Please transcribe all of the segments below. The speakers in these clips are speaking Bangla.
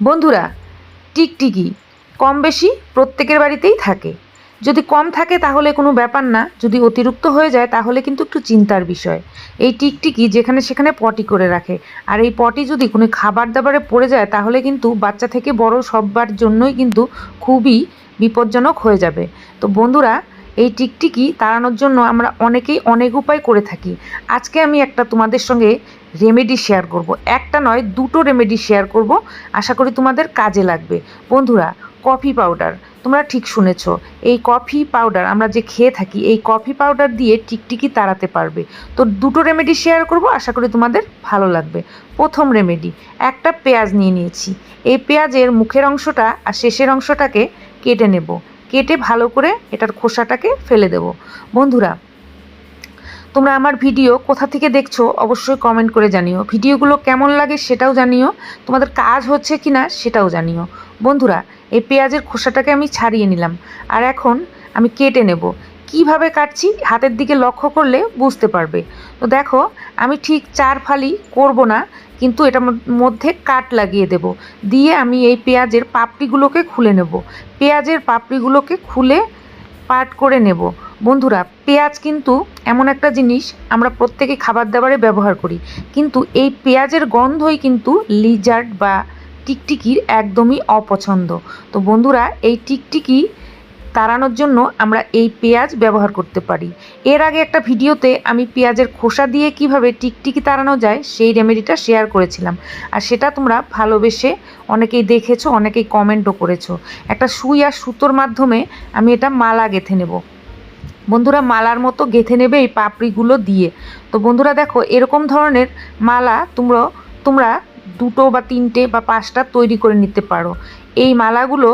বন্ধুরা, টিকটিকি কম বেশি প্রত্যেকের বাড়িতেই থাকে। যদি কম থাকে তাহলে কোনো ব্যাপার না, যদি অতিরিক্ত হয়ে যায় তাহলে কিন্তু একটু চিন্তার বিষয়। এই টিকটিকি যেখানে সেখানে পটি করে রাখে। আর এই পটি যদি কোনো খাবার দাবারে পড়ে যায় তাহলে কিন্তু বাচ্চা থেকে বড় সবার জন্যই কিন্তু খুবই বিপজ্জনক হয়ে যাবে। তো বন্ধুরা এই টিকটিকি তাড়ানোর জন্য আমরা অনেকেই অনেক উপায় করে থাকি। আজকে আমি একটা তোমাদের সঙ্গে রেমেডি শেয়ার করব। একটা নয়, দুটো রেমেডি শেয়ার করব। আশা করি তোমাদের কাজে লাগবে। বন্ধুরা কফি পাউডার তোমরা ঠিক শুনেছ, এই কফি পাউডার আমরা যে খেয়ে থাকি, এই কফি পাউডার দিয়ে টিকটিকি তাড়াতে পারবে। তো দুটো রেমেডি শেয়ার করব, আশা করি তোমাদের ভালো লাগবে। প্রথম রেমেডি একটা পেঁয়াজ নিয়ে নিয়েছি। এই পেঁয়াজের মুখের অংশটা আর শেষের অংশটাকে কেটে নেব। কেটে ভালো করে এটার খোসাটাকে ফেলে দেব। বন্ধুরা, তোমরা আমার ভিডিও কোথা থেকে দেখছ অবশ্যই কমেন্ট করে জানিও। ভিডিওগুলো কেমন লাগে সেটাও জানিও। তোমাদের কাজ হচ্ছে কি না সেটাও জানিও। বন্ধুরা, এই পেঁয়াজের খোসাটাকে আমি ছাড়িয়ে নিলাম আর এখন আমি কেটে নেব। কীভাবে কাটছি হাতের দিকে লক্ষ্য করলে বুঝতে পারবে। তো দেখো, আমি ঠিক চার ফালি করব না। কিন্তু এটার মধ্যে কাট লাগিয়ে দেব। দিয়ে আমি এই পেঁয়াজের পাপড়িগুলোকে খুলে নেব। পেঁয়াজের পাপড়িগুলোকে খুলে পাট করে নেব। বন্ধুরা, পেঁয়াজ কিন্তু এমন একটা জিনিস, আমরা প্রত্যেকে খাবার দাবারে ব্যবহার করি। কিন্তু এই পেঁয়াজের গন্ধই কিন্তু লিজার্ড বা টিকটিকির একদমই অপছন্দ। তো বন্ধুরা, এই টিকটিকি তাড়ানোর জন্য আমরা এই পেঁয়াজ ব্যবহার করতে পারি। এর আগে একটা ভিডিওতে আমি পেঁয়াজের খোসা দিয়ে কীভাবে টিকটিকি তাড়ানো যায় সেই রেমেডিটা শেয়ার করেছিলাম। আর সেটা তোমরা ভালোবেসে অনেকেই দেখেছ, অনেকেই কমেন্টও করেছ। একটা সুই আর সুতোর মাধ্যমে আমি এটা মালা গেঁথে নেব। বন্ধুরা মালার মতো গেঁথে নেবে এই পাপড়িগুলো দিয়ে। তো বন্ধুরা দেখো, এরকম ধরনের মালা তোমরা তোমরা দুটো বা তিনটে বা পাঁচটা তৈরি করে নিতে পারো। এই মালাগুলো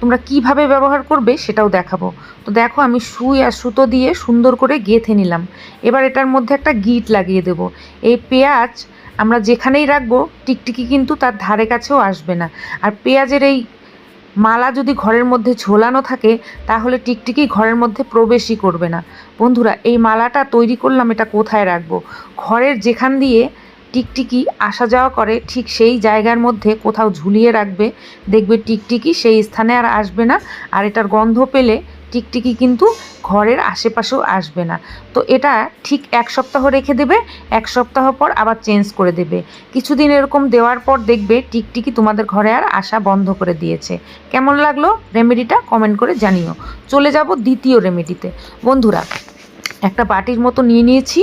তোমরা কীভাবে ব্যবহার করবে সেটাও দেখাবো। তো দেখো আমি সুই আর সুতো দিয়ে সুন্দর করে গেঁথে নিলাম। এবার এটার মধ্যে একটা গিট লাগিয়ে দেব। এই পেঁয়াজ আমরা যেখানেই রাখব, টিকটিকি কিন্তু তার ধারে কাছেও আসবে না। আর পেঁয়াজের এই মালা যদি ঘরের মধ্যে ঝোলানো থাকে, তাহলে টিকটিকি ঘরের মধ্যে প্রবেশই করবে না। বন্ধুরা, এই মালাটা তৈরি করলাম, এটা কোথায় রাখব? ঘরের যেখান দিয়ে টিকটিকি আসা যাওয়া করে, ঠিক সেই জায়গার মধ্যে কোথাও ঝুলিয়ে রাখবে, দেখবে টিকটিকি সেই স্থানে আর আসবে না, আর এটার গন্ধ পেলে টিকটিকি কিন্তু ঘরের আশেপাশেও আসবে না। তো এটা ঠিক এক সপ্তাহ রেখে দেবে, এক সপ্তাহ পর আবার চেঞ্জ করে দেবে। কিছুদিন এরকম দেওয়ার পর দেখবে টিকটিকি তোমাদের ঘরে আর আসা বন্ধ করে দিয়েছে। কেমন লাগল রেমেডিটা কমেন্ট করে জানিও। চলে যাব দ্বিতীয় রেমেডিতে। বন্ধুরা, একটা বাটির মতো নিয়ে নিয়েছি,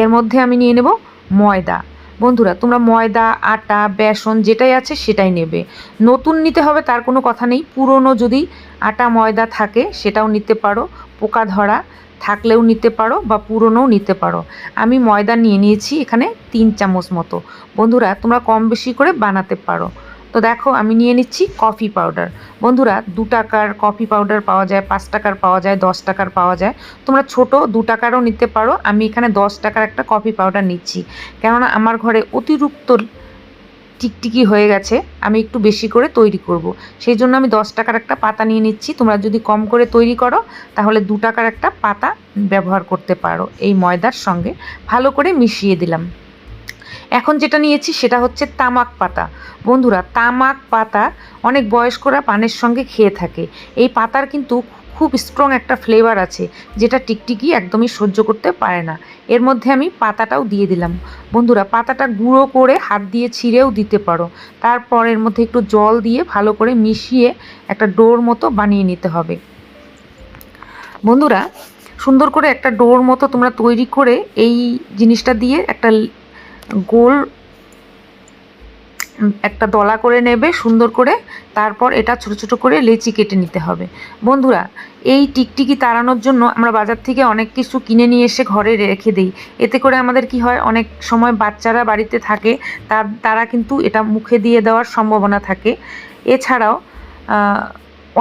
এর মধ্যে আমি নিয়ে নেব ময়দা। বন্ধুরা, তোমরা ময়দা, আটা, বেসন যেটাই আছে সেটাই নেবে। নতুন নিতে হবে, তার কোনো কথা নেই। পুরনো যদি আটা, ময়দা থাকে, সেটাও নিতে পারো। পোকা ধরা থাকলেও নিতে পারো বা পুরনোও নিতে পারো। আমি ময়দা নিয়ে নিয়েছি এখানে তিন চামচ মতো। বন্ধুরা, তোমরা কম বেশি করে বানাতে পারো। তো দেখো, আমি নিয়ে নিচ্ছি কফি পাউডার বন্ধুরা, দু টাকার কফি পাউডার পাওয়া যায়, পাঁচ টাকার পাওয়া যায়, দশ টাকার পাওয়া যায়। তোমরা ছোট, দু টাকারও নিতে পারো। আমি এখানে দশ টাকার একটা কফি পাউডার নিচ্ছি। কেননা আমার ঘরে অতিরিক্ত টিকটিকি হয়ে গেছে, আমি একটু বেশি করে তৈরি করব। সেই জন্য আমি দশ টাকার একটা পাতা নিয়ে নিচ্ছি। তোমরা যদি কম করে তৈরি করো, তাহলে দু টাকার একটা পাতা ব্যবহার করতে পারো এই ময়দার সঙ্গে। ভালো করে মিশিয়ে দিলাম। এখন যেটা নিয়েছি সেটা হচ্ছে তামাক পাতা। বন্ধুরা, তামাক পাতা অনেক বয়স্করা পানের সঙ্গে খেয়ে থাকে। এই পাতার কিন্তু খুব স্ট্রং একটা ফ্লেভার আছে, যেটা টিকটিকি একদমই সহ্য করতে পারে না। এর মধ্যে আমি পাতাটাও দিয়ে দিলাম। বন্ধুরা, পাতাটা গুঁড়ো করে হাত দিয়ে ছিঁড়েও দিতে পারো। তারপর এর মধ্যে একটু জল দিয়ে ভালো করে মিশিয়ে একটা ডোর মতো বানিয়ে নিতে হবে। বন্ধুরা, সুন্দর করে একটা ডোর মতো তোমরা তৈরি করে এই জিনিসটা দিয়ে একটা গোল একটা দলা করে নেবে, সুন্দর করে। তারপর এটা ছোট ছোট করে লেচি কেটে নিতে হবে। বন্ধুরা, এই টিকটিকি তাড়ানোর জন্য আমরা বাজার থেকে অনেক কিছু কিনে নিয়ে এসে ঘরে রেখে দিই। এতে করে আমাদের কি হয়, অনেক সময় বাচ্চারা বাড়িতে থাকে তার তারা কিন্তু এটা মুখে দিয়ে দেওয়ার সম্ভাবনা থাকে। এছাড়াও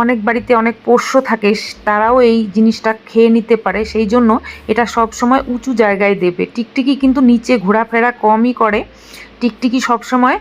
অনেক বাড়িতে অনেক পোষ্য থাকে, তারাও এই জিনিসটা খেয়ে নিতে পারে। সেই জন্য এটা সব সময় উঁচু জায়গায় দেবে। টিকটিকি কিন্তু নিচে ঘোরাফেরা কমই করে। টিকটিকি সব সময়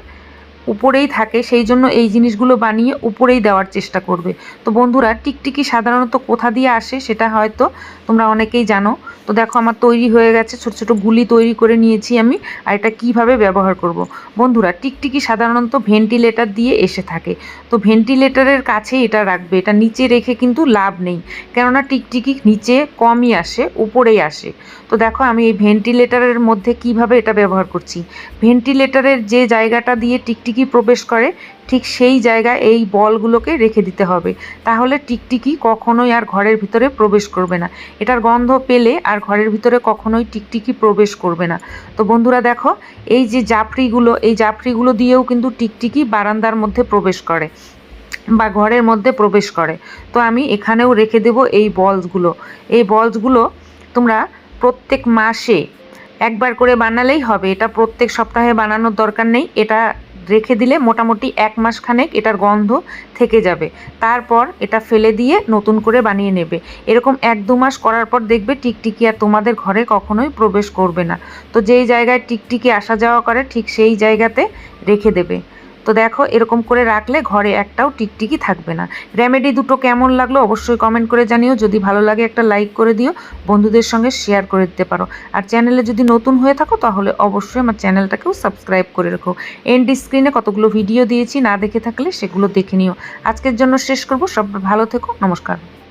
উপরেই থাকে, সেই জন্য এই জিনিসগুলো বানিয়ে উপরেই দেওয়ার চেষ্টা করবে। তো বন্ধুরা, টিকটিকি সাধারণত কোথা দিয়ে আসে সেটা হয়তো তোমরা অনেকেই জানো। তো দেখো, আমার তৈরি হয়ে গেছে, ছোট ছোট গুলি তৈরি করে নিয়েছি আমি, আর এটা কীভাবে ব্যবহার করব। বন্ধুরা, টিকটিকি সাধারণত ভেন্টিলেটর দিয়ে এসে থাকে। তো ভেন্টিলেটরের কাছে এটা রাখবে, এটা নিচে রেখে কিন্তু লাভ নেই। কেননা টিকটিকি নিচে কমই আসে, উপরেই আসে। তো দেখো, আমি এই ভেন্টিলেটরের মধ্যে কীভাবে এটা ব্যবহার করছি? ভেন্টিলেটারের যে জায়গাটা দিয়ে টিকটিকি প্রবেশ করে, ঠিক সেই জায়গায় এই বলগুলোকে রেখে দিতে হবে। তাহলে টিকটিকি কখনোই আর ঘরের ভিতরে প্রবেশ করবে না। এটার গন্ধ পেলে আর ঘরের ভিতরে কখনোই টিকটিকি প্রবেশ করবে না। তো বন্ধুরা দেখো, এই যে জাফরিগুলো, এই জাফরিগুলো দিয়েও কিন্তু টিকটিকি বারান্দার মধ্যে প্রবেশ করে বা ঘরের মধ্যে প্রবেশ করে। তো আমি এখানেও রেখে দেব এই বলসগুলো। এই বলসগুলো তোমরা প্রত্যেক মাসে একবার করে বানালেই হবে। এটা প্রত্যেক সপ্তাহে বানানোর দরকার নেই। এটা রেখে দিলে মোটামুটি এক মাস খানেক এটার গন্ধ থেকে যাবে। তারপর এটা ফেলে দিয়ে নতুন করে বানিয়ে নেবে। এরকম এক দু মাস করার পর দেখবে টিকটিকি আর তোমাদের ঘরে কখনোই প্রবেশ করবে না। তো যেই জায়গায় টিকটিকি আসা যাওয়া করে ঠিক সেই জায়গাতে রেখে দেবে। তো দেখো, এরকম করে রাখলে ঘরে একটাও টিকটিকি থাকবে না। রেমেডি দুটো কেমন লাগল অবশ্যই কমেন্ট করে জানিও। যদি ভালো লাগে একটা লাইক করে দিও, বন্ধুদের সঙ্গে শেয়ার করে দিতে পারো। আর চ্যানেলে যদি নতুন হয়ে থাকো, তাহলে অবশ্যই আমার চ্যানেলটাকেও সাবস্ক্রাইব করে রেখো। এন্ড স্ক্রিনে কতগুলো ভিডিও দিয়েছি না দেখে থাকলে সেগুলো দেখে নিও। আজকের জন্য শেষ করব। সব ভালো থেকো। নমস্কার।